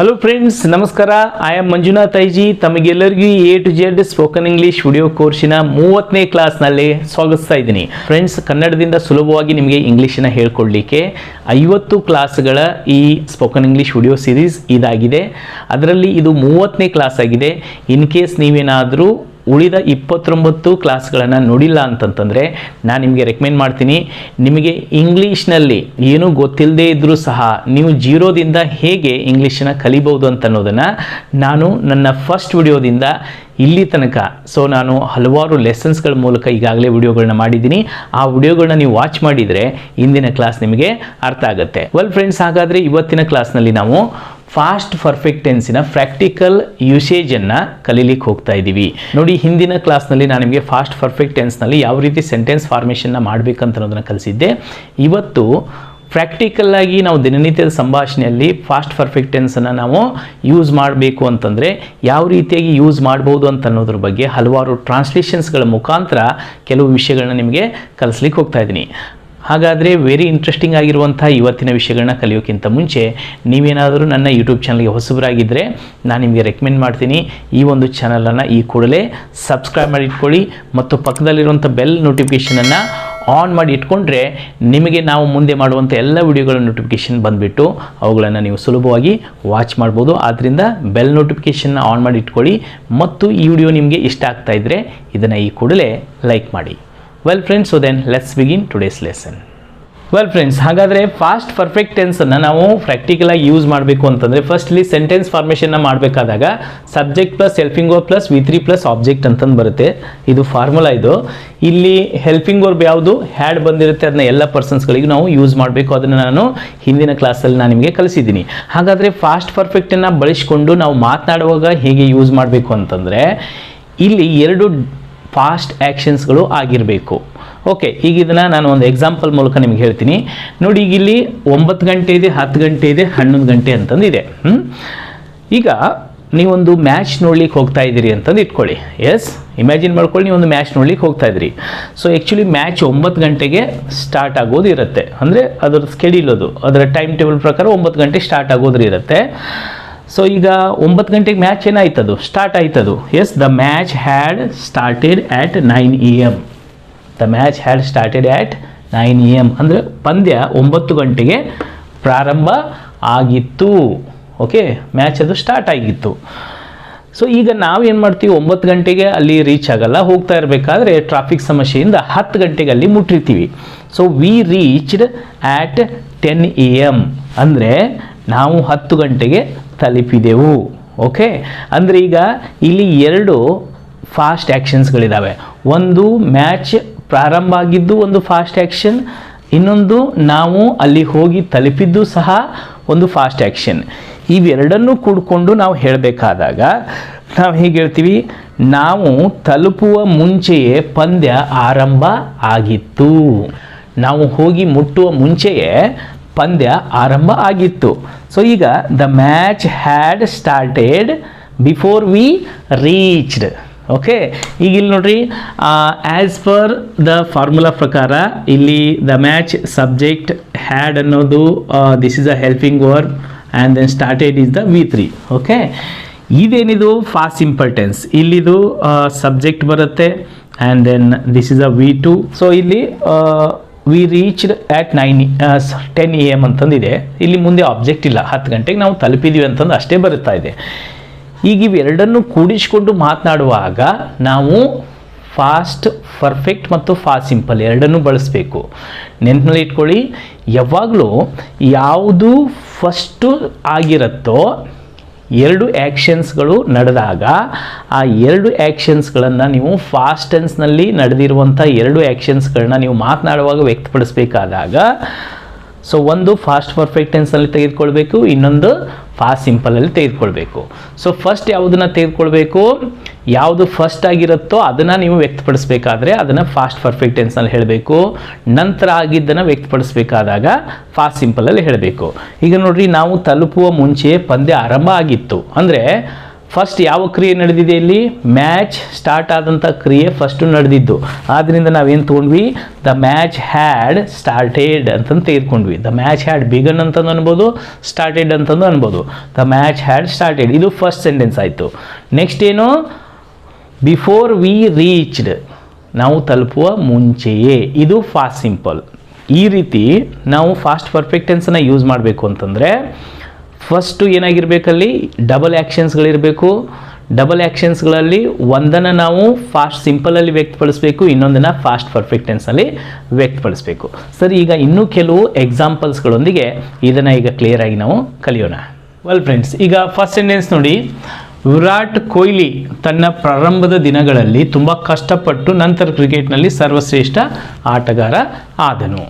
Hello friends ನಮಸ್ಕಾರ. I am Manjunath IG ತಮಗೆಲ್ಲರಿಗೂ A to Z spoken English video ಕೋರ್ಸಿನ ಮೂವತ್ತನೇ ಕ್ಲಾಸ್ನಲ್ಲಿ ಸ್ವಾಗತಿಸ್ತಾ ಇದ್ದೀನಿ. ಫ್ರೆಂಡ್ಸ್ ಕನ್ನಡದಿಂದ ಸುಲಭವಾಗಿ ನಿಮಗೆ ಇಂಗ್ಲೀಷನ್ನ ಹೇಳ್ಕೊಡ್ಲಿಕ್ಕೆ ಐವತ್ತು ಕ್ಲಾಸ್ಗಳ ಈ ಸ್ಪೋಕನ್ ಇಂಗ್ಲೀಷ್ ವಿಡಿಯೋ ಸೀರೀಸ್ ಇದಾಗಿದೆ. ಅದರಲ್ಲಿ ಇದು ಮೂವತ್ತನೇ ಕ್ಲಾಸ್ ಆಗಿದೆ. ಇನ್ ಕೇಸ್ ನೀವೇನಾದರೂ ಉಳಿದ ಇಪ್ಪತ್ತೊಂಬತ್ತು ಕ್ಲಾಸ್ಗಳನ್ನು ನೋಡಿಲ್ಲ ಅಂತಂತಂದರೆ ನಾನು ನಿಮಗೆ ರೆಕಮೆಂಡ್ ಮಾಡ್ತೀನಿ. ನಿಮಗೆ ಇಂಗ್ಲೀಷ್ನಲ್ಲಿ ಏನೂ ಗೊತ್ತಿಲ್ಲದೇ ಇದ್ದರೂ ಸಹ ನೀವು ಜೀರೋದಿಂದ ಹೇಗೆ ಇಂಗ್ಲೀಷನ್ನು ಕಲಿಬೋದು ಅಂತ ಅನ್ನೋದನ್ನು ನಾನು ನನ್ನ ಫಸ್ಟ್ ವಿಡಿಯೋದಿಂದ ಇಲ್ಲಿ ತನಕ ಸೊ ನಾನು ಹಲವಾರು ಲೆಸನ್ಸ್ಗಳ ಮೂಲಕ ಈಗಾಗಲೇ ವಿಡಿಯೋಗಳನ್ನ ಮಾಡಿದ್ದೀನಿ. ಆ ವಿಡಿಯೋಗಳನ್ನ ನೀವು ವಾಚ್ ಮಾಡಿದರೆ ಇಂದಿನ ಕ್ಲಾಸ್ ನಿಮಗೆ ಅರ್ಥ ಆಗುತ್ತೆ. ವೆಲ್ ಫ್ರೆಂಡ್ಸ್ ಹಾಗಾದರೆ ಇವತ್ತಿನ ಕ್ಲಾಸ್ನಲ್ಲಿ ನಾವು ಫಾಸ್ಟ್ ಪರ್ಫೆಕ್ಟ್ ಟೆನ್ಸಿನ ಪ್ರಾಕ್ಟಿಕಲ್ ಯೂಸೇಜನ್ನು ಕಲೀಲಿಕ್ಕೆ ಹೋಗ್ತಾ ಇದ್ದೀವಿ ನೋಡಿ, ಹಿಂದಿನ ಕ್ಲಾಸ್ನಲ್ಲಿ ನಾನು ನಿಮಗೆ ಫಾಸ್ಟ್ ಪರ್ಫೆಕ್ಟ್ ಟೆನ್ಸ್ನಲ್ಲಿ ಯಾವ ರೀತಿ ಸೆಂಟೆನ್ಸ್ ಫಾರ್ಮೇಷನ್ನ ಮಾಡಬೇಕಂತ ಅನ್ನೋದನ್ನು ಕಲಿಸಿದ್ದೆ. ಇವತ್ತು ಪ್ರಾಕ್ಟಿಕಲ್ ಆಗಿ ನಾವು ದಿನನಿತ್ಯದ ಸಂಭಾಷಣೆಯಲ್ಲಿ ಫಾಸ್ಟ್ ಪರ್ಫೆಕ್ಟ್ ಟೆನ್ಸನ್ನು ನಾವು ಯೂಸ್ ಮಾಡಬೇಕು ಅಂತಂದರೆ ಯಾವ ರೀತಿಯಾಗಿ ಯೂಸ್ ಮಾಡ್ಬೋದು ಅಂತ ಅನ್ನೋದ್ರ ಬಗ್ಗೆ ಹಲವಾರು ಟ್ರಾನ್ಸ್ಲೇಷನ್ಸ್ಗಳ ಮುಖಾಂತರ ಕೆಲವು ವಿಷಯಗಳನ್ನ ನಿಮಗೆ ಕಲಿಸ್ಲಿಕ್ಕೆ ಹೋಗ್ತಾ ಇದ್ದೀನಿ ಹಾಗಾದರೆ ವೆರಿ ಇಂಟ್ರೆಸ್ಟಿಂಗ್ ಆಗಿರುವಂಥ ಇವತ್ತಿನ ವಿಷಯಗಳನ್ನ ಕಲಿಯೋಕ್ಕಿಂತ ಮುಂಚೆ ನೀವೇನಾದರೂ ನನ್ನ ಯೂಟ್ಯೂಬ್ ಚಾನಲ್ಗೆ ಹೊಸಬರಾಗಿದ್ದರೆ ನಾನು ನಿಮಗೆ ರೆಕಮೆಂಡ್ ಮಾಡ್ತೀನಿ. ಈ ಒಂದು ಚಾನಲನ್ನು ಈ ಕೂಡಲೇ ಸಬ್ಸ್ಕ್ರೈಬ್ ಮಾಡಿ ಇಟ್ಕೊಳ್ಳಿ. ಮತ್ತು ಪಕ್ಕದಲ್ಲಿರುವಂಥ ಬೆಲ್ ನೋಟಿಫಿಕೇಷನನ್ನು ಆನ್ ಮಾಡಿ ಇಟ್ಕೊಂಡ್ರೆ ನಿಮಗೆ ನಾವು ಮುಂದೆ ಮಾಡುವಂಥ ಎಲ್ಲ ವಿಡಿಯೋಗಳ ನೋಟಿಫಿಕೇಷನ್ ಬಂದುಬಿಟ್ಟು ಅವುಗಳನ್ನು ನೀವು ಸುಲಭವಾಗಿ ವಾಚ್ ಮಾಡ್ಬೋದು. ಆದ್ದರಿಂದ ಬೆಲ್ ನೋಟಿಫಿಕೇಷನ್ನ ಆನ್ ಮಾಡಿ ಇಟ್ಕೊಳ್ಳಿ. ಮತ್ತು ಈ ವಿಡಿಯೋ ನಿಮಗೆ ಇಷ್ಟ ಆಗ್ತಾ ಇದ್ದರೆ ಇದನ್ನು ಈ ಕೂಡಲೇ ಲೈಕ್ ಮಾಡಿ. Well friends so then let's begin today's lesson well friends ಹಾಗಾದರೆ ಫಾಸ್ಟ್ ಪರ್ಫೆಕ್ಟ್ ಟೆನ್ಸನ್ನು ನಾವು ಪ್ರಾಕ್ಟಿಕಲಾಗಿ ಯೂಸ್ ಮಾಡಬೇಕು ಅಂತಂದರೆ ಫಸ್ಟ್ಲಿ ಸೆಂಟೆನ್ಸ್ ಫಾರ್ಮೇಷನ್ನ ಮಾಡಬೇಕಾದಾಗ subject plus helping or plus V three plus object ಅಂತಂದು ಬರುತ್ತೆ. ಇದು ಫಾರ್ಮುಲಾ ಇದು. ಇಲ್ಲಿ ಹೆಲ್ಪಿಂಗ್ ವರ್ಬ್ ಯಾವುದು? ಹ್ಯಾಡ್ ಬಂದಿರುತ್ತೆ ಅದನ್ನ ಎಲ್ಲ ಪರ್ಸನ್ಸ್ಗಳಿಗೆ ನಾವು ಯೂಸ್ ಮಾಡಬೇಕು. ಅದನ್ನು ನಾನು ಹಿಂದಿನ ಕ್ಲಾಸಲ್ಲಿ ನಾನು ನಿಮಗೆ ಕಲಿಸಿದ್ದೀನಿ. ಹಾಗಾದರೆ ಫಾಸ್ಟ್ ಪರ್ಫೆಕ್ಟನ್ನು ಬಳಸಿಕೊಂಡು ನಾವು ಮಾತನಾಡುವಾಗ ಹೇಗೆ ಯೂಸ್ ಮಾಡಬೇಕು ಅಂತಂದರೆ, ಇಲ್ಲಿ ಎರಡು ಫಾಸ್ಟ್ ಆ್ಯಕ್ಷನ್ಸ್ಗಳು ಆಗಿರಬೇಕು. ಓಕೆ ಈಗ ಇದನ್ನು ನಾನು ಒಂದು ಎಕ್ಸಾಂಪಲ್ ಮೂಲಕ ನಿಮ್ಗೆ ಹೇಳ್ತೀನಿ. ನೋಡಿ, ಈಗ ಇಲ್ಲಿ ಒಂಬತ್ತು ಗಂಟೆ ಇದೆ, ಹತ್ತು ಗಂಟೆ ಇದೆ, ಹನ್ನೊಂದು ಗಂಟೆ ಅಂತಂದಿದೆ. ಈಗ ನೀವೊಂದು ಮ್ಯಾಚ್ ನೋಡ್ಲಿಕ್ಕೆ ಹೋಗ್ತಾ ಇದ್ದೀರಿ ಅಂತಂದು ಇಟ್ಕೊಳ್ಳಿ. ಎಸ್ ಇಮ್ಯಾಜಿನ್ ಮಾಡ್ಕೊಳ್ಳಿ ನೀವು ಒಂದು ಮ್ಯಾಚ್ ನೋಡ್ಲಿಕ್ಕೆ ಹೋಗ್ತಾ ಇದ್ದೀರಿ. ಸೊ ಆ್ಯಕ್ಚುಲಿ ಮ್ಯಾಚ್ ಒಂಬತ್ತು ಗಂಟೆಗೆ ಸ್ಟಾರ್ಟ್ ಆಗೋದು ಇರುತ್ತೆ. ಅಂದರೆ ಅದರ ಸ್ಕೆಡ್ಯೂಲ್ ಅದು. ಅದರ ಟೈಮ್ ಟೇಬಲ್ ಪ್ರಕಾರ ಒಂಬತ್ತು ಗಂಟೆ ಸ್ಟಾರ್ಟ್ ಆಗೋದ್ರಿರುತ್ತೆ ಇರುತ್ತೆ. ಸೊ ಈಗ ಒಂಬತ್ತು ಗಂಟೆಗೆ ಮ್ಯಾಚ್ ಏನಾಯ್ತದು? Start ಆಯ್ತದು. Yes the match had started at nine A M the match had started at nine A M ಅಂದರೆ ಪಂದ್ಯ ಒಂಬತ್ತು ಗಂಟೆಗೆ ಪ್ರಾರಂಭ ಆಗಿತ್ತು. ಓಕೆ ಮ್ಯಾಚ್ ಅದು ಸ್ಟಾರ್ಟ್ ಆಗಿತ್ತು. ಸೊ ಈಗ ನಾವೇನು ಮಾಡ್ತೀವಿ? ಒಂಬತ್ತು ಗಂಟೆಗೆ ಅಲ್ಲಿ ರೀಚ್ ಆಗಲ್ಲ. ಹೋಗ್ತಾ ಇರಬೇಕಾದ್ರೆ ಟ್ರಾಫಿಕ್ ಸಮಸ್ಯೆಯಿಂದ ಹತ್ತು ಗಂಟೆಗೆ ಅಲ್ಲಿ ಮುಟ್ಟಿರ್ತೀವಿ. So we reached at ten A M ಅಂದರೆ ನಾವು ಹತ್ತು ಗಂಟೆಗೆ ತಲುಪಿದೆವು. ಓಕೆ ಅಂದರೆ ಈಗ ಇಲ್ಲಿ ಎರಡು ಫಾಸ್ಟ್ ಆ್ಯಕ್ಷನ್ಸ್ಗಳಿದ್ದಾವೆ ಒಂದು ಮ್ಯಾಚ್ ಪ್ರಾರಂಭ ಆಗಿದ್ದು ಒಂದು ಫಾಸ್ಟ್ ಆ್ಯಕ್ಷನ್ ಇನ್ನೊಂದು ನಾವು ಅಲ್ಲಿ ಹೋಗಿ ತಲುಪಿದ್ದು ಸಹ ಒಂದು ಫಾಸ್ಟ್ ಆ್ಯಕ್ಷನ್ ಇವೆರಡನ್ನೂ ಕೂಡಿಕೊಂಡು ನಾವು ಹೇಳಬೇಕಾದಾಗ, ನಾವು ಹೀಗೆ ಹೇಳ್ತೀವಿ? ನಾವು ತಲುಪುವ ಮುಂಚೆಯೇ ಪಂದ್ಯ ಆರಂಭ ಆಗಿತ್ತು. ನಾವು ಹೋಗಿ ಮುಟ್ಟುವ ಮುಂಚೆಯೇ ಪಂದ್ಯ ಆರಂಭ ಆಗಿತ್ತು. ಸೊ ಈಗ the match had started before we reached okay ಈಗ ಇಲ್ಲಿ ನೋಡ್ರಿ ಆ್ಯಸ್ ಪರ್ ದ ಫಾರ್ಮುಲಾ ಪ್ರಕಾರ ಇಲ್ಲಿ ದ ಮ್ಯಾಚ್ ಸಬ್ಜೆಕ್ಟ್ ಹ್ಯಾಡ್ ಅನ್ನೋದು this is a helping verb and then started is the V three okay ಇದೇನಿದು? ಫಾಸ್ಟ್ ಇಂಪಾರ್ಟೆನ್ಸ್ ಇಲ್ಲಿದು subject ಬರುತ್ತೆ and then this is a V two so ಇಲ್ಲಿ we reached at nine ten A M ಅಂತಂದಿದೆ. ಇಲ್ಲಿ ಮುಂದೆ object ಇಲ್ಲ. ಹತ್ತು ಗಂಟೆಗೆ ನಾವು ತಲುಪಿದ್ದೀವಿ ಅಂತಂದು ಅಷ್ಟೇ ಬರುತ್ತಾ ಇದೆ. ಈಗ ಇವೆರಡನ್ನು ಕೂಡಿಸಿಕೊಂಡು ಮಾತನಾಡುವಾಗ ನಾವು ಫಾಸ್ಟ್ ಪರ್ಫೆಕ್ಟ್ ಮತ್ತು ಫಾಸ್ಟ್ ಸಿಂಪಲ್ ಎರಡನ್ನೂ ಬಳಸಬೇಕು. ನೆನಪಿನಲ್ಲಿ ಇಟ್ಕೊಳ್ಳಿ. ಯಾವಾಗಲೂ ಯಾವುದು ಫಸ್ಟು ಆಗಿರುತ್ತೋ ಎರಡು ಆ್ಯಕ್ಷನ್ಸ್ಗಳು ನಡೆದಾಗ ಆ ಎರಡು ಆ್ಯಕ್ಷನ್ಸ್ಗಳನ್ನು ನೀವು ಫಾಸ್ಟ್ ಟೆನ್ಸ್ನಲ್ಲಿ ನಡೆದಿರುವಂಥ ಎರಡು ಆ್ಯಕ್ಷನ್ಸ್ಗಳನ್ನ ನೀವು ಮಾತನಾಡುವಾಗ ವ್ಯಕ್ತಪಡಿಸಬೇಕಾದಾಗ ಸೊ ಒಂದು ಫಾಸ್ಟ್ ಪರ್ಫೆಕ್ಟ್ ಟೆನ್ಸ್ನಲ್ಲಿ ತೆಗೆದುಕೊಳ್ಬೇಕು, ಇನ್ನೊಂದು ಫಾಸ್ಟ್ ಸಿಂಪಲಲ್ಲಿ ತೆಗೆದುಕೊಳ್ಬೇಕು. ಸೊ ಫಸ್ಟ್ ಯಾವುದನ್ನು ತೆಗೆದುಕೊಳ್ಬೇಕು? ಯಾವುದು ಫಸ್ಟ್ ಆಗಿರುತ್ತೋ ಅದನ್ನು ನೀವು ವ್ಯಕ್ತಪಡಿಸಬೇಕಾದ್ರೆ ಅದನ್ನು ಫಾಸ್ಟ್ ಪರ್ಫೆಕ್ಟ್ ಟೆನ್ಸ್ನಲ್ಲಿ ಹೇಳಬೇಕು. ನಂತರ ಆಗಿದ್ದನ್ನು ವ್ಯಕ್ತಪಡಿಸಬೇಕಾದಾಗ ಫಾಸ್ಟ್ ಸಿಂಪಲಲ್ಲಿ ಹೇಳಬೇಕು. ಈಗ ನೋಡಿರಿ, ನಾವು ತಲುಪುವ ಮುಂಚೆ ಪಂದ್ಯ ಆರಂಭ ಆಗಿತ್ತು. ಅಂದರೆ ಫಸ್ಟ್ ಯಾವ ಕ್ರಿಯೆ ನಡೆದಿದೆ ಇಲ್ಲಿ? ಮ್ಯಾಚ್ ಸ್ಟಾರ್ಟ್ ಆದಂಥ ಕ್ರಿಯೆ ಫಸ್ಟು ನಡೆದಿದ್ದು. ಆದ್ದರಿಂದ ನಾವೇನು ತೊಗೊಂಡ್ವಿ? ದ ಮ್ಯಾಚ್ ಹ್ಯಾಡ್ ಸ್ಟಾರ್ಟೆಡ್ ಅಂತಂದು ತೆಗೆದುಕೊಂಡ್ವಿ. ದ ಮ್ಯಾಚ್ ಹ್ಯಾಡ್ ಬಿಗನ್ ಅಂತಂದು ಅನ್ಬೋದು ಸ್ಟಾರ್ಟೆಡ್ ಅಂತಂದು ಅನ್ಬೋದು. ದ ಮ್ಯಾಚ್ ಹ್ಯಾಡ್ ಸ್ಟಾರ್ಟೆಡ್ ಇದು ಫಸ್ಟ್ ಸೆಂಟೆನ್ಸ್ ಆಯಿತು. ನೆಕ್ಸ್ಟ್ ಏನು? ಬಿಫೋರ್ ವಿ ರೀಚ್ಡ್ ನಾವು ತಲುಪುವ ಮುಂಚೆಯೇ. ಇದು ಫಾಸ್ಟ್ ಸಿಂಪಲ್ ಈ ರೀತಿ ನಾವು ಫಾಸ್ಟ್ ಪರ್ಫೆಕ್ಟೆನ್ಸನ್ನು ಯೂಸ್ ಮಾಡಬೇಕು ಅಂತಂದರೆ ಫಸ್ಟು ಏನಾಗಿರಬೇಕಲ್ಲಿ? ಡಬಲ್ ಆ್ಯಕ್ಷನ್ಸ್ಗಳಿರಬೇಕು ಡಬಲ್ ಆ್ಯಕ್ಷನ್ಸ್ಗಳಲ್ಲಿ ಒಂದನ್ನು ನಾವು ಫಾಸ್ಟ್ ಸಿಂಪಲಲ್ಲಿ ವ್ಯಕ್ತಪಡಿಸಬೇಕು, ಇನ್ನೊಂದನ್ನು ಫಾಸ್ಟ್ ಪರ್ಫೆಕ್ಟ್ ಟೆನ್ಸಲ್ಲಿ ವ್ಯಕ್ತಪಡಿಸಬೇಕು. ಸರಿ, ಈಗ ಇನ್ನೂ ಕೆಲವು ಎಕ್ಸಾಂಪಲ್ಸ್ಗಳೊಂದಿಗೆ ಇದನ್ನು ಈಗ ಕ್ಲಿಯರ್ ಆಗಿ ನಾವು ಕಲಿಯೋಣ. ವೆಲ್ ಫ್ರೆಂಡ್ಸ್ ಈಗ ಫಸ್ಟ್ ಸೆಂಟೆನ್ಸ್ ನೋಡಿ. ವಿರಾಟ್ ಕೊಹ್ಲಿ ತನ್ನ ಪ್ರಾರಂಭದ ದಿನಗಳಲ್ಲಿ ತುಂಬ ಕಷ್ಟಪಟ್ಟು ನಂತರ ಕ್ರಿಕೆಟ್ನಲ್ಲಿ ಸರ್ವಶ್ರೇಷ್ಠ ಆಟಗಾರ ಆದನು.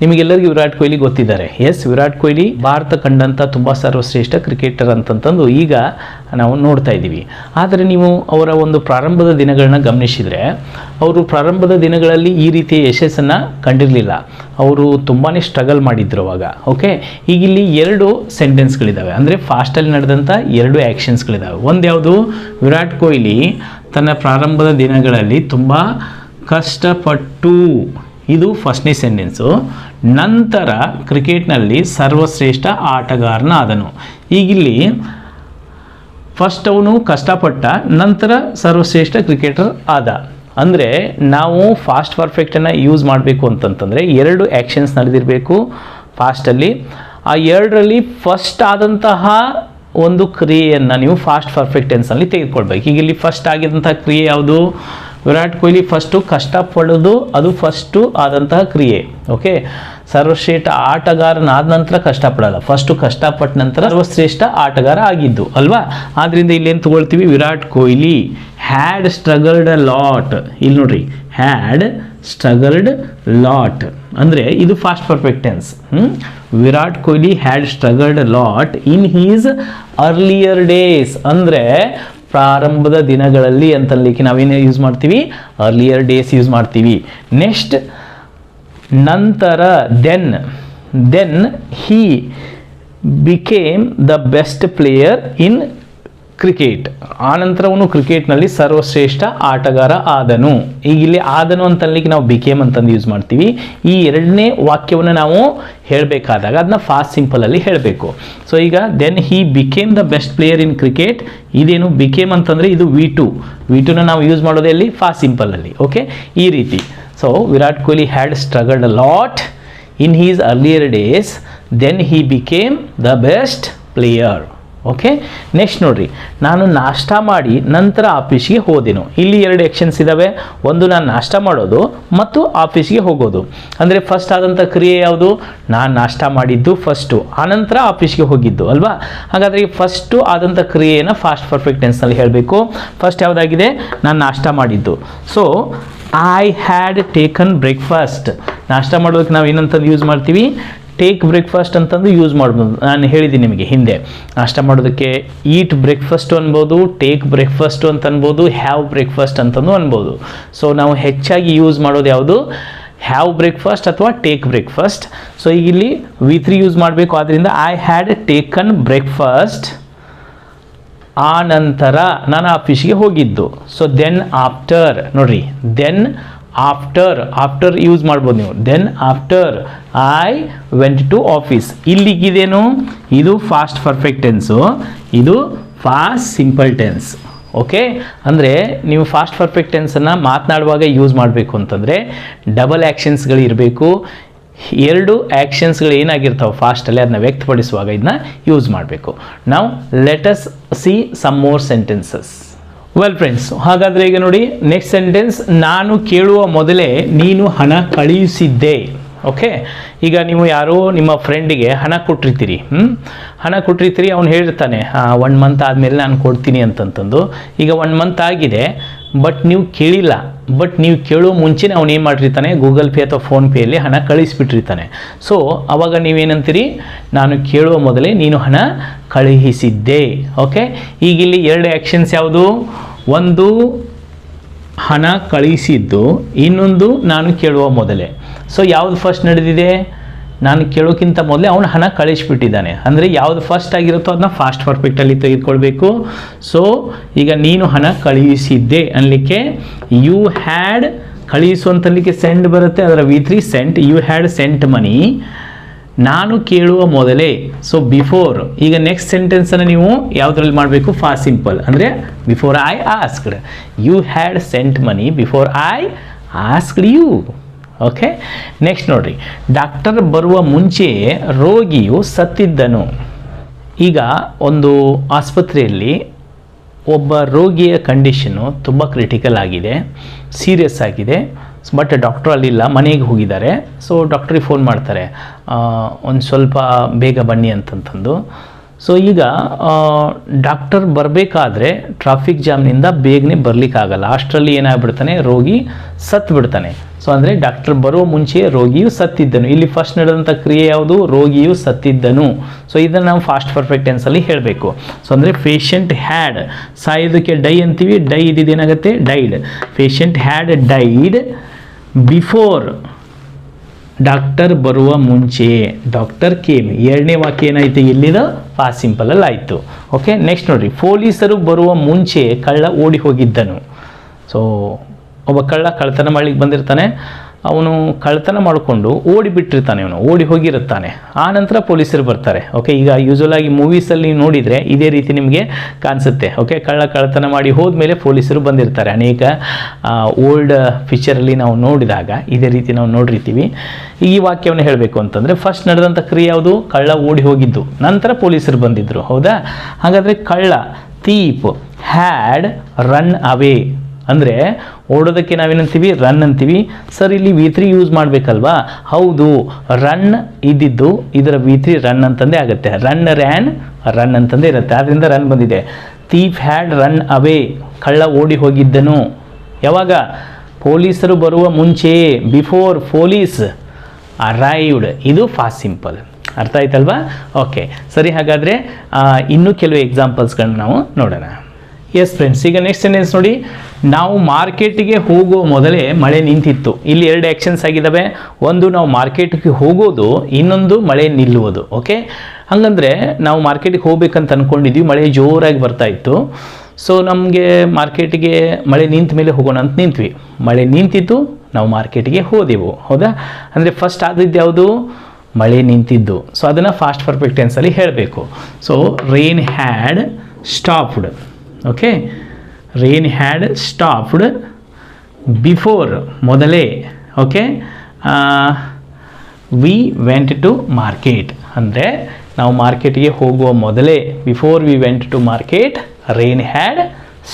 ನಿಮಗೆಲ್ಲರಿಗೂ ವಿರಾಟ್ ಕೊಹ್ಲಿ ಗೊತ್ತಿದ್ದಾರೆ. ಎಸ್ ವಿರಾಟ್ ಕೊಹ್ಲಿ ಭಾರತ ಕಂಡಂಥ ತುಂಬ ಸರ್ವಶ್ರೇಷ್ಠ ಕ್ರಿಕೆಟರ್ ಅಂತಂತಂದು ಈಗ ನಾವು ನೋಡ್ತಾ ಇದ್ದೀವಿ. ಆದರೆ ನೀವು ಅವರ ಒಂದು ಪ್ರಾರಂಭದ ದಿನಗಳನ್ನ ಗಮನಿಸಿದರೆ, ಅವರು ಪ್ರಾರಂಭದ ದಿನಗಳಲ್ಲಿ ಈ ರೀತಿಯ ಯಶಸ್ಸನ್ನು ಕಂಡಿರಲಿಲ್ಲ. ಅವರು ತುಂಬಾ ಸ್ಟ್ರಗಲ್ ಮಾಡಿದ್ರು ಅವಾಗ ಓಕೆ ಈಗ ಇಲ್ಲಿ ಎರಡು ಸೆಂಟೆನ್ಸ್ಗಳಿದ್ದಾವೆ ಅಂದರೆ ಫಾಸ್ಟಲ್ಲಿ ನಡೆದಂಥ ಎರಡು ಆ್ಯಕ್ಷನ್ಸ್ಗಳಿದ್ದಾವೆ ಒಂದು ಯಾವುದು? ವಿರಾಟ್ ಕೊಹ್ಲಿ ತನ್ನ ಪ್ರಾರಂಭದ ದಿನಗಳಲ್ಲಿ ತುಂಬ ಕಷ್ಟಪಟ್ಟು ಇದು ಫಸ್ಟ್ನೇ ಸೆಂಟೆನ್ಸು ನಂತರ ಕ್ರಿಕೆಟ್ನಲ್ಲಿ ಸರ್ವಶ್ರೇಷ್ಠ ಆಟಗಾರನ ಆದನು ಈಗಿಲ್ಲಿ ಫಸ್ಟ್ ಅವನು ಕಷ್ಟಪಟ್ಟ, ನಂತರ ಸರ್ವಶ್ರೇಷ್ಠ ಕ್ರಿಕೆಟರ್ ಆದ. ಅಂದರೆ ನಾವು ಫಾಸ್ಟ್ ಪರ್ಫೆಕ್ಟನ್ನು ಯೂಸ್ ಮಾಡಬೇಕು ಅಂತಂತಂದರೆ ಎರಡು ಆ್ಯಕ್ಷನ್ಸ್ ನಡೆದಿರಬೇಕು ಫಾಸ್ಟಲ್ಲಿ ಆ ಎರಡರಲ್ಲಿ ಫಸ್ಟ್ ಆದಂತಹ ಒಂದು ಕ್ರಿಯೆಯನ್ನು ನೀವು ಫಾಸ್ಟ್ ಪರ್ಫೆಕ್ಟೆನ್ಸಲ್ಲಿ ತೆಗೆದುಕೊಳ್ಬೇಕು. ಈಗ ಇಲ್ಲಿ ಫಸ್ಟ್ ಆಗಿದಂತಹ ಕ್ರಿಯೆ ಯಾವುದು? ವಿರಾಟ್ ಕೊಹ್ಲಿ ಫಸ್ಟು ಕಷ್ಟಪಡೋದು, ಅದು ಫಸ್ಟು ಆದಂತಹ ಕ್ರಿಯೆ ಓಕೆ ಸರ್ವಶ್ರೇಷ್ಠ ಆಟಗಾರನಾದ ನಂತರ ಕಷ್ಟಪಡಲ್ಲ. ಫಸ್ಟು ಕಷ್ಟಪಟ್ಟ ನಂತರ ಸರ್ವಶ್ರೇಷ್ಠ ಆಟಗಾರ ಆಗಿದ್ದು, ಅಲ್ವಾ? ಆದ್ದರಿಂದ ಇಲ್ಲೇನು ತಗೊಳ್ತೀವಿ? Virat Kohli had struggled a lot ಇಲ್ಲಿ ನೋಡ್ರಿ ಹ್ಯಾಡ್ ಸ್ಟ್ರಗಲ್ಡ್ ಲಾಟ್ ಅಂದರೆ ಇದು past perfect tense Virat Kohli had struggled lot in his earlier days ಅಂದರೆ ಪ್ರಾರಂಭದ ದಿನಗಳಲ್ಲಿ ಅಂತನ್ಲಿಕ್ಕೆ ನಾವೇನು ಯೂಸ್ ಮಾಡ್ತೀವಿ? ಅರ್ಲಿಯರ್ ಡೇಸ್ ಯೂಸ್ ಮಾಡ್ತೀವಿ. ನೆಕ್ಸ್ಟ್ ನಂತರ then then he became the best player in cricket. ಆನಂತರವನು ಕ್ರಿಕೆಟ್ನಲ್ಲಿ ಸರ್ವಶ್ರೇಷ್ಠ ಆಟಗಾರ ಆದನು. ಈಗ ಇಲ್ಲಿ ಆದನು ಅಂತಲ್ಲಿಗೆ ನಾವು ಬಿಕೇಮ್ ಅಂತಂದು ಯೂಸ್ ಮಾಡ್ತೀವಿ. ಈ ಎರಡನೇ ವಾಕ್ಯವನ್ನು ನಾವು ಹೇಳಬೇಕಾದಾಗ ಅದನ್ನ ಫಾಸ್ಟ್ ಸಿಂಪಲಲ್ಲಿ ಹೇಳಬೇಕು. ಸೊ ಈಗ then he became the best player in cricket ಇದೇನು ಬಿಕೇಮ್ ಅಂತಂದರೆ ಇದು ವಿ ಟು ವಿ ಟುನ ನಾವು ಯೂಸ್ ಮಾಡೋದೇ ಇಲ್ಲಿ ಫಾಸ್ಟ್ ಸಿಂಪಲಲ್ಲಿ ಓಕೆ ಈ ರೀತಿ. So Virat Kohli had struggled a lot in his earlier days then he became the best player okay next ನೋಡ್ರಿ. ನಾನು ನಾಷ್ಟ ಮಾಡಿ ನಂತರ ಆಫೀಸ್ಗೆ ಹೋದೆನು. ಇಲ್ಲಿ ಎರಡು ಆ್ಯಕ್ಷನ್ಸ್ ಇದ್ದಾವೆ ಒಂದು ನಾನು ನಾಷ್ಟ ಮಾಡೋದು ಮತ್ತು ಆಫೀಸ್ಗೆ ಹೋಗೋದು. ಅಂದರೆ ಫಸ್ಟ್ ಆದಂಥ ಕ್ರಿಯೆ ಯಾವುದು? ನಾನು ನಾಷ್ಟ ಮಾಡಿದ್ದು ಫಸ್ಟು ಆನಂತರ ಆಫೀಸ್ಗೆ ಹೋಗಿದ್ದು, ಅಲ್ವಾ? ಹಾಗಾದರೆ ಈ ಫಸ್ಟು ಆದಂಥ ಕ್ರಿಯೆಯನ್ನು ಫಾಸ್ಟ್ ಪರ್ಫೆಕ್ಟ್ ಟೆನ್ಸ್ನಲ್ಲಿ ಹೇಳಬೇಕು. ಫಸ್ಟ್ ಯಾವುದಾಗಿದೆ? ನಾನು ನಾಷ್ಟ ಮಾಡಿದ್ದು. So I had taken breakfast ನಾಷ್ಟ ಮಾಡೋದಕ್ಕೆ ನಾವು ಏನಂತಂದು ಯೂಸ್ ಮಾಡ್ತೀವಿ? ಟೇಕ್ ಬ್ರೇಕ್ಫಾಸ್ಟ್ ಅಂತಂದು ಯೂಸ್ ಮಾಡ್ಬೋದು. ನಾನು ಹೇಳಿದ್ದೀನಿ ನಿಮಗೆ ಹಿಂದೆ. ನಾಷ್ಟ ಮಾಡೋದಕ್ಕೆ ಈಟ್ ಬ್ರೇಕ್ಫಾಸ್ಟು ಅನ್ಬೋದು ಟೇಕ್ ಬ್ರೇಕ್ಫಾಸ್ಟು ಅಂತ ಅನ್ಬೋದು ಹ್ಯಾವ್ ಬ್ರೇಕ್ಫಾಸ್ಟ್ ಅಂತಂದು ಅನ್ಬೋದು. ಸೊ ನಾವು ಹೆಚ್ಚಾಗಿ ಯೂಸ್ ಮಾಡೋದು ಯಾವುದು? ಹ್ಯಾವ್ ಬ್ರೇಕ್ಫಾಸ್ಟ್ ಅಥವಾ ಟೇಕ್ ಬ್ರೇಕ್ಫಾಸ್ಟ್ ಸೊ ಈಗ ಇಲ್ಲಿ ವಿ ತ್ರೀ ಯೂಸ್ ಮಾಡಬೇಕು. ಆದ್ದರಿಂದ ಐ ಹ್ಯಾಡ್ ಟೇಕನ್ ಬ್ರೇಕ್ಫಾಸ್ಟ್ ಆ ನಂತರ ನಾನು ಆಫೀಸ್ಗೆ ಹೋಗಿದ್ದು. ಸೊ ದೆನ್ ಆಫ್ಟರ್ ನೋಡ್ರಿ. ದೆನ್ ಆಫ್ಟರ್ ಆಫ್ಟರ್ ಯೂಸ್ ಮಾಡ್ಬೋದು ನೀವು. Then after I went to office ಇಲ್ಲಿಗಿದೇನು? ಇದು ಫಾಸ್ಟ್ ಪರ್ಫೆಕ್ಟ್ ಟೆನ್ಸು ಇದು ಫಾಸ್ಟ್ ಸಿಂಪಲ್ ಟೆನ್ಸ್ ಓಕೆ ಅಂದರೆ ನೀವು ಫಾಸ್ಟ್ ಪರ್ಫೆಕ್ಟ್ ಟೆನ್ಸನ್ನು ಮಾತನಾಡುವಾಗ ಯೂಸ್ ಮಾಡಬೇಕು ಅಂತಂದರೆ ಡಬಲ್ ಆ್ಯಕ್ಷನ್ಸ್ಗಳು ಇರಬೇಕು. ಎರಡು ಆ್ಯಕ್ಷನ್ಸ್ಗಳು ಏನಾಗಿರ್ತಾವೆ ಫಾಸ್ಟಲ್ಲಿ ಅದನ್ನ ವ್ಯಕ್ತಪಡಿಸುವಾಗ ಇದನ್ನ ಯೂಸ್ ಮಾಡಬೇಕು. ನಾವು let us see some more sentences well friends ಹಾಗಾದರೆ ಈಗ ನೋಡಿ ನೆಕ್ಸ್ಟ್ ಸೆಂಟೆನ್ಸ್ ನಾನು ಕೇಳುವ ಮೊದಲೇ ನೀನು ಹಣ ಕಳುಹಿಸಿದ್ದೆ ಓಕೆ ಈಗ ನೀವು ಯಾರೋ ನಿಮ್ಮ ಫ್ರೆಂಡಿಗೆ ಹಣ ಕೊಟ್ಟಿರ್ತೀರಿ ಹ್ಞೂ ಹಣ ಕೊಟ್ಟಿರ್ತೀರಿ, ಅವ್ನು ಹೇಳಿರ್ತಾನೆ ಒನ್ ಮಂತ್ ಆದಮೇಲೆ ನಾನು ಕೊಡ್ತೀನಿ ಅಂತಂತಂದು. ಈಗ ಒನ್ ಮಂತ್ ಆಗಿದೆ ಬಟ್ ನೀವು ಕೇಳಿಲ್ಲ. ಬಟ್ ನೀವು ಕೇಳೋ ಮುಂಚೆನೇ ಅವ್ನು ಏನು ಮಾಡಿರ್ತಾನೆ ಗೂಗಲ್ ಪೇ ಅಥವಾ ಫೋನ್ಪೇಯಲ್ಲಿ ಹಣ ಕಳಿಸ್ಬಿಟ್ಟಿರ್ತಾನೆ. ಸೊ ಅವಾಗ ನೀವೇನಂತೀರಿ? ನಾನು ಕೇಳುವ ಮೊದಲೇ ನೀನು ಹಣ ಕಳುಹಿಸಿದ್ದೆ. ಓಕೆ ಈಗ ಇಲ್ಲಿ ಎರಡು ಆ್ಯಕ್ಷನ್ಸ್ ಯಾವುದು? ಒಂದು, ಹಣ ಕಳಿಸಿದ್ದು. ಇನ್ನೊಂದು, ನಾನು ಕೇಳುವ ಮೊದಲೇ. ಸೊ ಯಾವುದು ಫಸ್ಟ್ ನಡೆದಿದೆ? ನಾನು ಕೇಳೋಕ್ಕಿಂತ ಮೊದಲೇ ಅವನು ಹಣ ಕಳಿಸ್ಬಿಟ್ಟಿದ್ದಾನೆ. ಅಂದರೆ ಯಾವುದು ಫಸ್ಟ್ ಆಗಿರುತ್ತೋ ಅದನ್ನ ಫಾಸ್ಟ್ ಪರ್ಫೆಕ್ಟಲ್ಲಿ ತೆಗೆದುಕೊಳ್ಬೇಕು. ಸೊ ಈಗ ನೀನು ಹಣ ಕಳುಹಿಸಿದ್ದೆ ಅನ್ನಲಿಕ್ಕೆ ಯು ಹ್ಯಾಡ್ ಕಳುಹಿಸುವಂತಲಿಕ್ಕೆ ಸೆಂಡ್ ಬರುತ್ತೆ, ಅದರ V three sent you had sent money ನಾನು ಕೇಳುವ ಮೊದಲೇ ಸೊ ಬಿಫೋರ್ ಈಗ ನೆಕ್ಸ್ಟ್ ಸೆಂಟೆನ್ಸನ್ನು ನೀವು ಯಾವುದ್ರಲ್ಲಿ ಮಾಡಬೇಕು? ಫಾಸ್ಟ್ ಸಿಂಪಲ್ ಅಂದರೆ before I asked you had sent money before I asked you okay next ನೋಡ್ರಿ. ಡಾಕ್ಟರ್ ಬರುವ ಮುಂಚೆ ರೋಗಿಯು ಸತ್ತಿದ್ದನು. ಈಗ ಒಂದು ಆಸ್ಪತ್ರೆಯಲ್ಲಿ ಒಬ್ಬ ರೋಗಿಯ ಕಂಡೀಷನ್ನು ತುಂಬ ಕ್ರಿಟಿಕಲ್ ಆಗಿದೆ ಸೀರಿಯಸ್ ಆಗಿದೆ. ಬಟ್ ಡಾಕ್ಟ್ರು ಅಲ್ಲಿಲ್ಲ, ಮನೆಗೆ ಹೋಗಿದ್ದಾರೆ. ಸೊ ಡಾಕ್ಟ್ರಿಗೆ ಫೋನ್ ಮಾಡ್ತಾರೆ. ಒಂದು ಸ್ವಲ್ಪ ಬೇಗ ಬನ್ನಿ ಅಂತಂತಂದು. ಸೊ ಈಗ ಡಾಕ್ಟರ್ ಬರಬೇಕಾದ್ರೆ ಟ್ರಾಫಿಕ್ ಜಾಮ್ನಿಂದ ಬೇಗನೆ ಬರಲಿಕ್ಕಾಗಲ್ಲ. ಅಷ್ಟರಲ್ಲಿ ಏನಾಗ್ಬಿಡ್ತಾನೆ, ರೋಗಿ ಸತ್ತು ಬಿಡ್ತಾನೆ ಸೊ ಅಂದರೆ ಡಾಕ್ಟರ್ ಬರುವ ಮುಂಚೆ ರೋಗಿಯು ಸತ್ತಿದ್ದನು. ಇಲ್ಲಿ ಫಸ್ಟ್ ನಡೆದಂಥ ಕ್ರಿಯೆ ಯಾವುದು? ರೋಗಿಯು ಸತ್ತಿದ್ದನು. ಸೊ ಇದನ್ನು ನಾವು ಫಾಸ್ಟ್ ಪರ್ಫೆಕ್ಟ್ ಟೆನ್ಸಲ್ಲಿ ಹೇಳಬೇಕು. ಸೊ ಅಂದರೆ ಪೇಷಂಟ್ ಹ್ಯಾಡ್ ಸಾಯೋದಕ್ಕೆ ಡೈ ಅಂತೀವಿ. Die ಇದಿದ್ದೇನಾಗುತ್ತೆ died patient had died before doctor ಬರುವ ಮುಂಚೆ. ಡಾಕ್ಟರ್ ಕೇಮ್ ಎರಡನೇ ವಾಕ್ಯ ಏನಾಯಿತು? ಇಲ್ಲಿದ ಫಾಸ್ಟ್ ಸಿಂಪಲಲ್ಲಿ ಆಯಿತು. ಓಕೆ ನೆಕ್ಸ್ಟ್ ನೋಡಿರಿ. ಪೊಲೀಸರು ಬರುವ ಮುಂಚೆ ಕಳ್ಳ ಓಡಿ ಹೋಗಿದ್ದನು. ಸೊ ಒಬ್ಬ ಕಳ್ಳ ಕಳ್ತನ ಮಾಡ್ಲಿಕ್ಕೆ ಬಂದಿರ್ತಾನೆ. ಅವನು ಕಳ್ತನ ಮಾಡಿಕೊಂಡು ಓಡಿಬಿಟ್ಟಿರ್ತಾನೆ ಅವನು ಓಡಿ ಹೋಗಿರುತ್ತಾನೆ. ಆ ನಂತರ ಪೊಲೀಸರು ಬರ್ತಾರೆ. ಓಕೆ ಈಗ ಯೂಶುವಲ್ ಆಗಿ ಮೂವೀಸಲ್ಲಿ ನೋಡಿದರೆ ಇದೇ ರೀತಿ ನಿಮಗೆ ಕಾಣಿಸುತ್ತೆ ಓಕೆ ಕಳ್ಳ ಕಳ್ತನ ಮಾಡಿ ಹೋದ್ಮೇಲೆ ಪೊಲೀಸರು ಬಂದಿರ್ತಾರೆ. ಅನೇಕ ಓಲ್ಡ್ ಪಿಕ್ಚರಲ್ಲಿ ನಾವು ನೋಡಿದಾಗ ಇದೇ ರೀತಿ ನಾವು ನೋಡಿರ್ತೀವಿ. ಈ ವಾಕ್ಯವನ್ನು ಹೇಳಬೇಕು ಅಂತಂದರೆ ಫಸ್ಟ್ ನಡೆದಂಥ ಕ್ರಿಯೆ ಯಾವುದು? ಕಳ್ಳ ಓಡಿ ಹೋಗಿದ್ದು. ನಂತರ ಪೊಲೀಸರು ಬಂದಿದ್ದರು ಹೌದಾ? ಹಾಗಾದರೆ ಕಳ್ಳ ತೀಪ್ ಹ್ಯಾಡ್ ರನ್ ಅವೇ ಅಂದರೆ ಓಡೋದಕ್ಕೆ ನಾವೇನಂತೀವಿ? ರನ್ ಅಂತೀವಿ. ಸರ್ ಇಲ್ಲಿ ವಿ ತ್ರೀ ಯೂಸ್ ಮಾಡಬೇಕಲ್ವಾ? ಹೌದು ರನ್ ಇದ್ದಿದ್ದು ಇದರ ವಿ ತ್ರೀ ರನ್ ಅಂತಂದೇ ಆಗುತ್ತೆ. ರನ್ ರ್ಯಾನ್ ರನ್ ಅಂತಂದೇ ಇರುತ್ತೆ. ಆದ್ದರಿಂದ ರನ್ ಬಂದಿದೆ. ಥೀಫ್ ಹ್ಯಾಡ್ ರನ್ ಅವೇ ಕಳ್ಳ ಓಡಿ ಹೋಗಿದ್ದನು. ಯಾವಾಗ? ಪೊಲೀಸರು ಬರುವ ಮುಂಚೆ ಬಿಫೋರ್ ಪೊಲೀಸ್ ಅರೈವ್ಡ್ ಇದು ಫಾಸ್ಟ್ ಸಿಂಪಲ್ ಅರ್ಥ ಆಯ್ತಲ್ವಾ? ಓಕೆ ಸರಿ, ಹಾಗಾದರೆ ಇನ್ನೂ ಕೆಲವು ಎಕ್ಸಾಂಪಲ್ಸ್ಗಳನ್ನ ನಾವು ನೋಡೋಣ. ಎಸ್ ಫ್ರೆಂಡ್ಸ್ ಈಗ ನೆಕ್ಸ್ಟ್ ಸೆಂಟೆನ್ಸ್ ನೋಡಿ. ನಾವು ಮಾರ್ಕೆಟಿಗೆ ಹೋಗುವ ಮೊದಲೇ ಮಳೆ ನಿಂತಿತ್ತು. ಇಲ್ಲಿ ಎರಡು ಆ್ಯಕ್ಷನ್ಸ್ ಆಗಿದ್ದಾವೆ ಒಂದು, ನಾವು ಮಾರ್ಕೆಟ್ಗೆ ಹೋಗೋದು. ಇನ್ನೊಂದು, ಮಳೆ ನಿಲ್ಲುವುದು. ಓಕೆ ಹಾಗಂದ್ರೆ ನಾವು ಮಾರ್ಕೆಟಿಗೆ ಹೋಗ್ಬೇಕಂತ ಅಂದ್ಕೊಂಡಿದ್ವಿ ಮಳೆ ಜೋರಾಗಿ ಬರ್ತಾ ಇತ್ತು. ಸೊ ನಮಗೆ ಮಾರ್ಕೆಟಿಗೆ ಮಳೆ ನಿಂತ ಮೇಲೆ ಹೋಗೋಣ ಅಂತ ನಿಂತ್ವಿ. ಮಳೆ ನಿಂತಿತ್ತು. ನಾವು ಮಾರ್ಕೆಟಿಗೆ ಹೋದೆವು. ಹೌದಾ? ಅಂದರೆ ಫಸ್ಟ್ ಆದಿದ್ದು ಯಾವುದು? ಮಳೆ ನಿಂತಿದ್ದು. ಸೊ ಅದನ್ನು ಫಾಸ್ಟ್ ಪರ್ಫೆಕ್ಟ್ ಟೆನ್ಸಲ್ಲಿ ಹೇಳಬೇಕು. So rain had stopped okay rain had stopped before ಮೊದಲೇ. Okay we went to market ಅಂದರೆ ನಾವು ಮಾರ್ಕೆಟ್ಗೆ ಹೋಗುವ ಮೊದಲೇ before we went to market rain had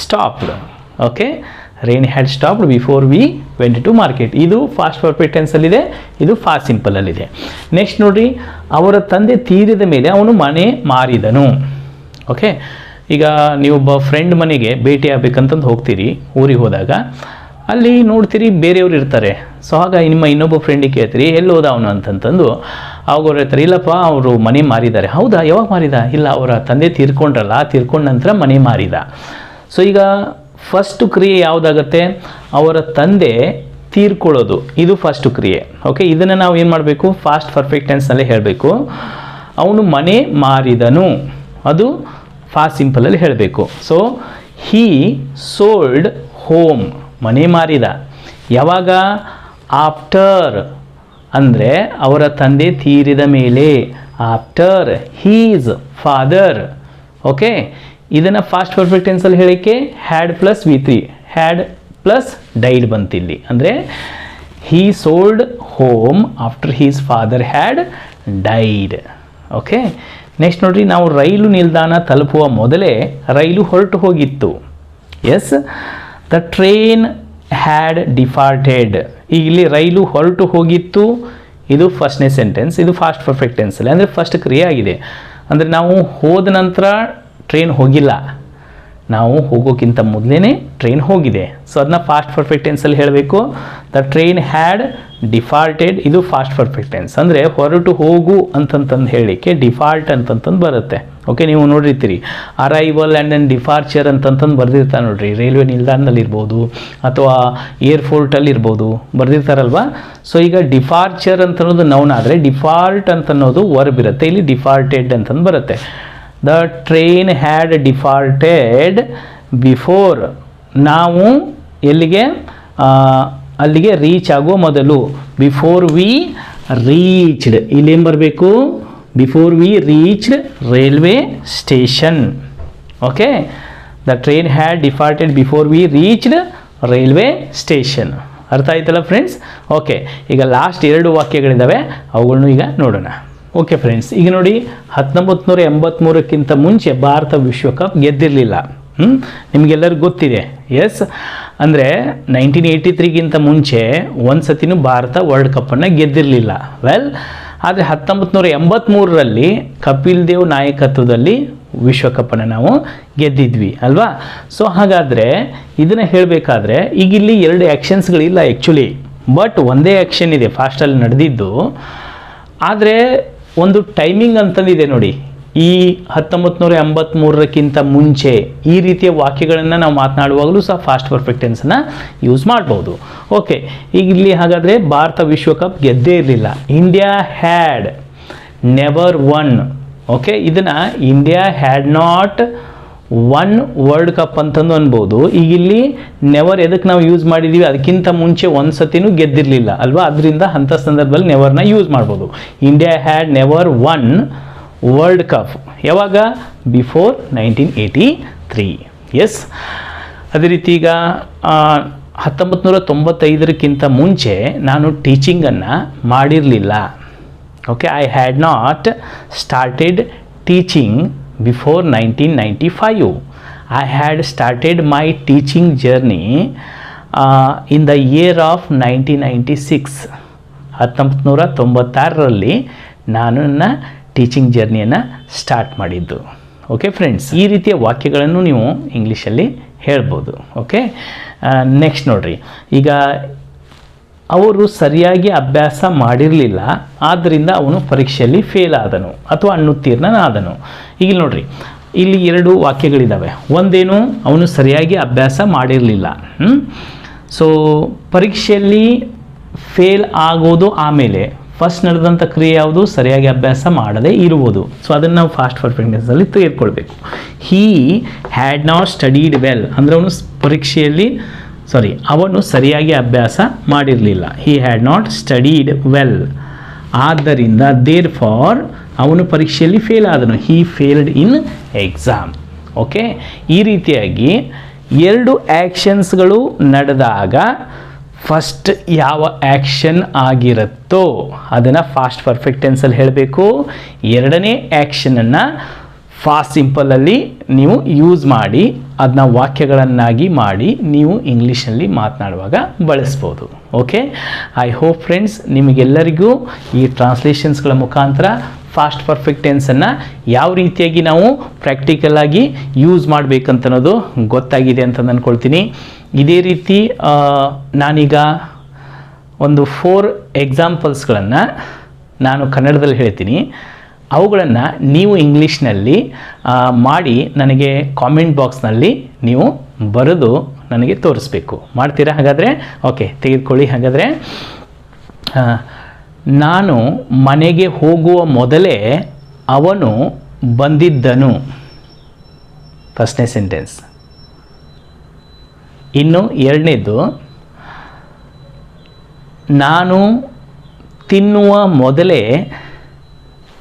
stopped okay rain had stopped before we went to market ಇದು past perfect ಇದು past ಸಿಂಪಲಲ್ಲಿದೆ next ನೋಡಿರಿ, ಅವರ ತಂದೆ ತೀರಿದ ಮೇಲೆ ಅವನು ಮನೆ ಮಾರಿದನು. ಓಕೆ ಈಗ ನೀವೊಬ್ಬ ಫ್ರೆಂಡ್ ಮನೆಗೆ ಭೇಟಿ ಆಗ್ಬೇಕಂತಂದು ಹೋಗ್ತೀರಿ, ಊರಿಗೆ ಹೋದಾಗ, ಅಲ್ಲಿ ನೋಡ್ತೀರಿ ಬೇರೆಯವ್ರು ಇರ್ತಾರೆ. ಸೊ ಆಗ ನಿಮ್ಮ ಇನ್ನೊಬ್ಬ ಫ್ರೆಂಡಿಗೆ ಕೇಳ್ತೀರಿ, ಎಲ್ಲಿ ಹೋದ ಅವನು ಅಂತಂತಂದು ಅವಾಗ ಅವ್ರು ಹೇಳ್ತಾರೆ, ಇಲ್ಲಪ್ಪ, ಅವರು ಮನೆ ಮಾರಿದ್ದಾರೆ. ಹೌದಾ? ಯಾವಾಗ ಮಾರಿದ? ಇಲ್ಲ, ಅವರ ತಂದೆ ತೀರ್ಕೊಂಡ್ರಲ್ಲ ತೀರ್ಕೊಂಡ ನಂತರ ಮನೆ ಮಾರಿದ. ಸೊ ಈಗ ಫಸ್ಟ್ ಕ್ರಿಯೆ ಯಾವುದಾಗತ್ತೆ? ಅವರ ತಂದೆ ತೀರ್ಕೊಳ್ಳೋದು. ಇದು ಫಸ್ಟ್ ಕ್ರಿಯೆ. ಓಕೆ ಇದನ್ನು ನಾವು ಏನು ಮಾಡಬೇಕು? ಫಾಸ್ಟ್ ಪರ್ಫೆಕ್ಟ್ ಟೆನ್ಸ್ನಲ್ಲೇ ಹೇಳಬೇಕು. ಅವನು ಮನೆ ಮಾರಿದನು. ಅದು ಫಾಸ್ಟ್ ಸಿಂಪಲಲ್ಲಿ ಹೇಳಬೇಕು. ಸೊ ಹೀ ಸೋಲ್ಡ್ ಹೋಮ್ ಮನೆ ಮಾರಿದ. ಯಾವಾಗ? ಆಫ್ಟರ್ ಅಂದರೆ ಅವರ ತಂದೆ ತೀರಿದ ಮೇಲೆ. ಆಫ್ಟರ್ ಹೀಸ್ ಫಾದರ್ ಓಕೆ ಇದನ್ನು ಫಾಸ್ಟ್ ಪರ್ಫೆಕ್ಟ್ ಟೆನ್ಸಲ್ಲಿ ಹೇಳಿಕೆ. Had plus V three had plus died ಬಂತಿಲ್ಲಿ. ಅಂದರೆ he sold home after his father had died okay next ನೋಡ್ರಿ, ನಾವು ರೈಲು ನಿಲ್ದಾಣ ತಲುಪುವ ಮೊದಲೇ ರೈಲು ಹೊರಟು ಹೋಗಿತ್ತು. Yes the train had departed ಈಗ ಇಲ್ಲಿ ರೈಲು ಹೊರಟು ಹೋಗಿತ್ತು. ಇದು ಫಸ್ಟ್ನೇ ಸೆಂಟೆನ್ಸ್ ಇದು ಫಾಸ್ಟ್ ಪರ್ಫೆಕ್ಟ್ ಟೆನ್ಸಲ್ಲಿ ಅಂದರೆ ಫಸ್ಟ್ ಕ್ರಿಯೆ ಆಗಿದೆ. ಅಂದರೆ ನಾವು ಹೋದ ನಂತರ ಟ್ರೈನ್ ಹೋಗಿಲ್ಲ. ನಾವು ಹೋಗೋಕ್ಕಿಂತ ಮೊದಲೇ ಟ್ರೈನ್ ಹೋಗಿದೆ. ಸೊ ಅದನ್ನ ಫಾಸ್ಟ್ ಪರ್ಫೆಕ್ಟ್ ಟೆನ್ಸಲ್ಲಿ ಹೇಳಬೇಕು. ದ ಟ್ರೈನ್ ಹ್ಯಾಡ್ ಡಿಫಾಲ್ಟೆಡ್ ಇದು ಫಾಸ್ಟ್ ಪರ್ಫೆಕ್ಟ್ ಟೆನ್ಸ್ ಅಂದರೆ ಹೊರಟು ಹೋಗು ಅಂತಂತಂದು ಹೇಳಲಿಕ್ಕೆ ಡಿಫಾಲ್ಟ್ ಅಂತಂತಂದು ಬರುತ್ತೆ. ಓಕೆ ನೀವು ನೋಡಿರ್ತೀರಿ. ಅರೈವಲ್ ಆ್ಯಂಡ್ ಆ್ಯಂಡ್ ಡಿಫಾರ್ಚರ್ ಅಂತಂತಂದು ಬರೆದಿರ್ತಾರೆ ನೋಡ್ರಿ. ರೈಲ್ವೆ ನಿಲ್ದಾಣದಲ್ಲಿ ಇರ್ಬೋದು ಅಥವಾ ಏರ್ಪೋರ್ಟಲ್ಲಿ ಇರ್ಬೋದು ಬರ್ದಿರ್ತಾರಲ್ವಾ? ಸೊ ಈಗ ಡಿಫಾರ್ಚರ್ ಅಂತ ಅನ್ನೋದು ನೌನ್ ಡಿಫಾಲ್ಟ್ ಅಂತ ಅನ್ನೋದು ವರ್ಬ್ ಇರುತ್ತೆ. ಇಲ್ಲಿ ಡಿಫಾಲ್ಟೆಡ್ ಅಂತಂದು ಬರುತ್ತೆ. The train had defaulted before ನಾವು ಎಲ್ಲಿಗೆ? ಅಲ್ಲಿಗೆ ರೀಚ್ ಆಗೋ ಮೊದಲು. ಬಿಫೋರ್ ವಿ ರೀಚ್ಡ್ ಇಲ್ಲೇನು ಬರಬೇಕು? Before we reached railway station okay the train had defaulted before we reached railway station ಅರ್ಥ ಆಯ್ತಲ್ಲ ಫ್ರೆಂಡ್ಸ್ ಓಕೆ ಈಗ ಲಾಸ್ಟ್ ಎರಡು ವಾಕ್ಯಗಳಿದ್ದಾವೆ. ಅವುಗಳನ್ನು ಈಗ ನೋಡೋಣ. ಓಕೆ ಫ್ರೆಂಡ್ಸ್ ಈಗ ನೋಡಿ ಹತ್ತೊಂಬತ್ತು ನೂರ ಎಂಬತ್ತ್ಮೂರಕ್ಕಿಂತ ಮುಂಚೆ ಭಾರತ ವಿಶ್ವಕಪ್ ಗೆದ್ದಿರಲಿಲ್ಲ. ನಿಮಗೆಲ್ಲರಿಗೂ ಗೊತ್ತಿದೆ. ಎಸ್ ಅಂದರೆ ನೈನ್ಟೀನ್ ಏಯ್ಟಿ ತ್ರೀಗಿಂತ ಮುಂಚೆ ಒಂದು ಸತಿನೂ ಭಾರತ ವರ್ಲ್ಡ್ ಕಪ್ಪನ್ನು ಗೆದ್ದಿರಲಿಲ್ಲ. ವೆಲ್ ಆದರೆ ಹತ್ತೊಂಬತ್ತು ನೂರ ಎಂಬತ್ತ್ಮೂರರಲ್ಲಿ ಕಪಿಲ್ ದೇವ್ ನಾಯಕತ್ವದಲ್ಲಿ ವಿಶ್ವಕಪ್ಪನ್ನು ನಾವು ಗೆದ್ದಿದ್ವಿ, ಅಲ್ವಾ? ಸೊ ಹಾಗಾದರೆ ಇದನ್ನು ಹೇಳಬೇಕಾದ್ರೆ ಈಗ ಇಲ್ಲಿ ಎರಡು ಆ್ಯಕ್ಷನ್ಸ್ಗಳಿಲ್ಲ ಆ್ಯಕ್ಚುಲಿ ಬಟ್ ಒಂದೇ ಆ್ಯಕ್ಷನ್ ಇದೆ ಫಾಸ್ಟಲ್ಲಿ ನಡೆದಿದ್ದು. ಆದರೆ ಒಂದು ಟೈಮಿಂಗ್ ಅಂತಂದಿದೆ ನೋಡಿ. ಈ ಹತ್ತೊಂಬತ್ತು ನೂರ ಎಂಬತ್ತ್ಮೂರಕ್ಕಿಂತ ಮುಂಚೆ ಈ ರೀತಿಯ ವಾಕ್ಯಗಳನ್ನು ನಾವು ಮಾತನಾಡುವಾಗಲೂ ಸಹ ಫಾಸ್ಟ್ ಪರ್ಫೆಕ್ಟ್ ಟೆನ್ಸನ್ನು ಯೂಸ್ ಮಾಡ್ಬೋದು. ಓಕೆ ಈಗ ಇಲ್ಲಿ ಹಾಗಾದರೆ ಭಾರತ ವಿಶ್ವಕಪ್ ಗೆದ್ದೇ ಇರಲಿಲ್ಲ. India had never won okay ಇದನ್ನು India had not won world cup ಅಂತಂದು ಅನ್ಬೋದು. ಈಗ ಇಲ್ಲಿ ನೆವರ್ ಎದಕ್ಕೆ ನಾವು ಯೂಸ್ ಮಾಡಿದ್ದೀವಿ ಅದಕ್ಕಿಂತ ಮುಂಚೆ ಒಂದು ಸತಿನೂ ಗೆದ್ದಿರಲಿಲ್ಲ ಅಲ್ವಾ? ಅದರಿಂದ ಅಂಥ ಸಂದರ್ಭದಲ್ಲಿ ನೆವರ್ನ ಯೂಸ್ ಮಾಡ್ಬೋದು. India had never won world cup ಯಾವಾಗ? Before nineteen eighty three yes ಅದೇ ರೀತಿ ಈಗ ಹತ್ತೊಂಬತ್ತು ನೂರ ಮುಂಚೆ ನಾನು ಟೀಚಿಂಗನ್ನು ಮಾಡಿರಲಿಲ್ಲ. Okay I had not started teaching before nineteen I started my teaching journey in the year of nineteen ninety six ಹತ್ತೊಂಬತ್ತು ನೂರ ತೊಂಬತ್ತಾರರಲ್ಲಿ ನಾನು ನನ್ನ ಟೀಚಿಂಗ್ ಜರ್ನಿಯನ್ನು ಸ್ಟಾರ್ಟ್ ಮಾಡಿದ್ದು. ಓಕೆ ಫ್ರೆಂಡ್ಸ್ ಈ ರೀತಿಯ ವಾಕ್ಯಗಳನ್ನು ನೀವು ಇಂಗ್ಲೀಷಲ್ಲಿ ಹೇಳ್ಬೋದು. ಓಕೆ ನೆಕ್ಸ್ಟ್ ನೋಡಿ ಈಗ ಅವರು ಸರಿಯಾಗಿ ಅಭ್ಯಾಸ ಮಾಡಿರಲಿಲ್ಲ ಆದ್ದರಿಂದ ಅವನು ಪರೀಕ್ಷೆಯಲ್ಲಿ ಫೇಲ್ ಆದನು ಅಥವಾ ಅಣ್ಣುತ್ತೀರ್ಣನಾದನು ಈಗ ನೋಡ್ರಿ, ಇಲ್ಲಿ ಎರಡು ವಾಕ್ಯಗಳಿದ್ದಾವೆ ಒಂದೇನು, ಅವನು ಸರಿಯಾಗಿ ಅಭ್ಯಾಸ ಮಾಡಿರಲಿಲ್ಲ. ಸೊ ಪರೀಕ್ಷೆಯಲ್ಲಿ ಫೇಲ್ ಆಗೋದು ಆಮೇಲೆ ಫಸ್ಟ್ ನಡೆದಂಥ ಕ್ರಿಯೆ ಯಾವುದು? ಸರಿಯಾಗಿ ಅಭ್ಯಾಸ ಮಾಡದೇ ಇರುವುದು. ಸೊ ಅದನ್ನು ನಾವು ಫಾಸ್ಟ್ ಪರ್ಫೆಕ್ಟ್ನೆಸ್ಸಲ್ಲಿ ತೆಗೆದುಕೊಳ್ಬೇಕು. He had not studied well ಅಂದರೆ ಅವನು ಪರೀಕ್ಷೆಯಲ್ಲಿ ಸಾರಿ ಅವನು ಸರಿಯಾಗಿ ಅಭ್ಯಾಸ ಮಾಡಿರಲಿಲ್ಲ. He had not studied well ಆದ್ದರಿಂದ ದೇರ್ ಫಾರ್ ಅವನು ಪರೀಕ್ಷೆಯಲ್ಲಿ fail ಆದನು. He failed in exam okay ಈ ರೀತಿಯಾಗಿ ಎರಡು ಆ್ಯಕ್ಷನ್ಸ್ಗಳು ನಡೆದಾಗ ಫಸ್ಟ್ ಯಾವ ಆ್ಯಕ್ಷನ್ ಆಗಿರುತ್ತೋ, ಅದನ್ನು ಫಾಸ್ಟ್ ಪರ್ಫೆಕ್ಟ್ ಟೆನ್ಸಲ್ಲಿ ಹೇಳಬೇಕು. ಎರಡನೇ ಆ್ಯಕ್ಷನನ್ನು ಫಾಸ್ಟ್ ಸಿಂಪಲಲ್ಲಿ ನೀವು ಯೂಸ್ ಮಾಡಿ ಅದನ್ನ ವಾಕ್ಯಗಳನ್ನಾಗಿ ಮಾಡಿ ನೀವು ಇಂಗ್ಲೀಷಲ್ಲಿ ಮಾತನಾಡುವಾಗ ಬಳಸ್ಬೋದು. ಓಕೆ ಐ ಹೋಪ್ ಫ್ರೆಂಡ್ಸ್ ನಿಮಗೆಲ್ಲರಿಗೂ ಈ ಟ್ರಾನ್ಸ್ಲೇಷನ್ಸ್ಗಳ ಮುಖಾಂತರ ಫಾಸ್ಟ್ ಪರ್ಫೆಕ್ಟ್ ಟೆನ್ಸನ್ನು ಯಾವ ರೀತಿಯಾಗಿ ನಾವು ಪ್ರಾಕ್ಟಿಕಲ್ ಆಗಿ ಯೂಸ್ ಮಾಡಬೇಕಂತನ್ನೋದು ಗೊತ್ತಾಗಿದೆ ಅಂತ ಅಂದ್ಕೊಳ್ತೀನಿ ಇದೇ ರೀತಿ ನಾನೀಗ ಒಂದು ಫೋರ್ ಎಕ್ಸಾಂಪಲ್ಸ್ಗಳನ್ನು ನಾನು ಕನ್ನಡದಲ್ಲಿ ಹೇಳ್ತೀನಿ. ಅವುಗಳನ್ನು ನೀವು ಇಂಗ್ಲೀಷ್ನಲ್ಲಿ ಮಾಡಿ ನನಗೆ ಕಾಮೆಂಟ್ ಬಾಕ್ಸ್ನಲ್ಲಿ ನೀವು ಬರೆದು ನನಗೆ ತೋರಿಸ್ಬೇಕು. ಮಾಡ್ತೀರಾ ಹಾಗಾದರೆ? ಓಕೆ ತೆಗೆದುಕೊಳ್ಳಿ ಹಾಗಾದರೆ. ನಾನು ಮನೆಗೆ ಹೋಗುವ ಮೊದಲೇ ಅವನು ಬಂದಿದ್ದನು. ಫಸ್ಟ್ನೇ ಸೆಂಟೆನ್ಸ್ ಇನ್ನು ಎರಡನೇದು, ನಾನು ತಿನ್ನುವ ಮೊದಲೇ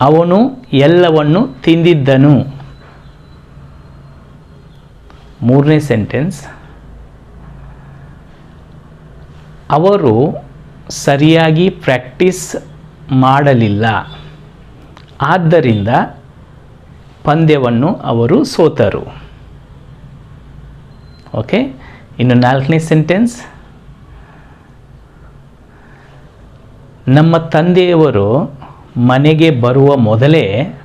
ಅವನು ಎಲ್ಲವನ್ನು ತಿಂದಿದ್ದನು. ಮೂರನೇ ಸೆಂಟೆನ್ಸ್ ಅವರು ಸರಿಯಾಗಿ ಪ್ರಾಕ್ಟೀಸ್ ಮಾಡಲಿಲ್ಲ. ಆದ್ದರಿಂದ ಪಂದ್ಯವನ್ನು ಅವರು ಸೋತರು. ಓಕೆ ಇನ್ನು ನಾಲ್ಕನೇ ಸೆಂಟೆನ್ಸ್ ನಮ್ಮ ತಂದೆಯವರು ಮನೆಗೆ ಬರುವ ಮೊದಲೇ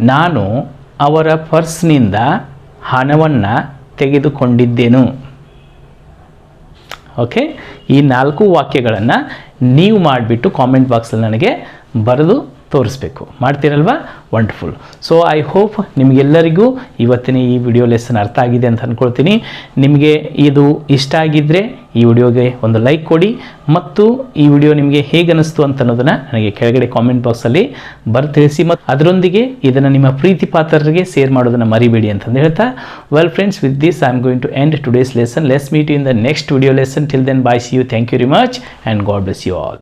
ನಾನು ಅವರ ಪರ್ಸ್ನಿಂದ ಹಣವನ್ನು ತೆಗೆದುಕೊಂಡಿದ್ದೆನು. ಓಕೆ? ಈ ನಾಲ್ಕು ವಾಕ್ಯಗಳನ್ನು ನೀವು ಮಾಡಿಬಿಟ್ಟು ಕಾಮೆಂಟ್ ಬಾಕ್ಸಲ್ಲಿ ನನಗೆ ಬರೆದು ತೋರಿಸ್ಬೇಕು. ಮಾಡ್ತೀರಲ್ವಾ? ವಂಡರ್ಫುಲ್ ಸೊ ಐ ಹೋಪ್ ನಿಮಗೆಲ್ಲರಿಗೂ ಇವತ್ತಿನ ಈ ವಿಡಿಯೋ ಲೆಸನ್ ಅರ್ಥ ಆಗಿದೆ ಅಂತ ಅಂದ್ಕೊಳ್ತೀನಿ ನಿಮಗೆ ಇದು ಇಷ್ಟ ಆಗಿದ್ದರೆ ಈ ವಿಡಿಯೋಗೆ ಒಂದು ಲೈಕ್ ಕೊಡಿ ಮತ್ತು ಈ ವಿಡಿಯೋ ನಿಮಗೆ ಹೇಗೆ ಅನಿಸ್ತು ಅಂತ ಅನ್ನೋದನ್ನು ನನಗೆ ಕೆಳಗಡೆ ಕಾಮೆಂಟ್ ಬಾಕ್ಸಲ್ಲಿ ಬರ್ ತಿಳಿಸಿ ಮತ್ತು ಅದರೊಂದಿಗೆ ಇದನ್ನು ನಿಮ್ಮ ಪ್ರೀತಿ ಪಾತ್ರರಿಗೆ ಶೇರ್ ಮಾಡೋದನ್ನು ಮರಿಬೇಡಿ ಅಂತಂದು ಹೇಳ್ತಾ. Well friends with this I am going to end today's lesson let's meet in the next video lesson till then bye see you thank you very much and God bless you all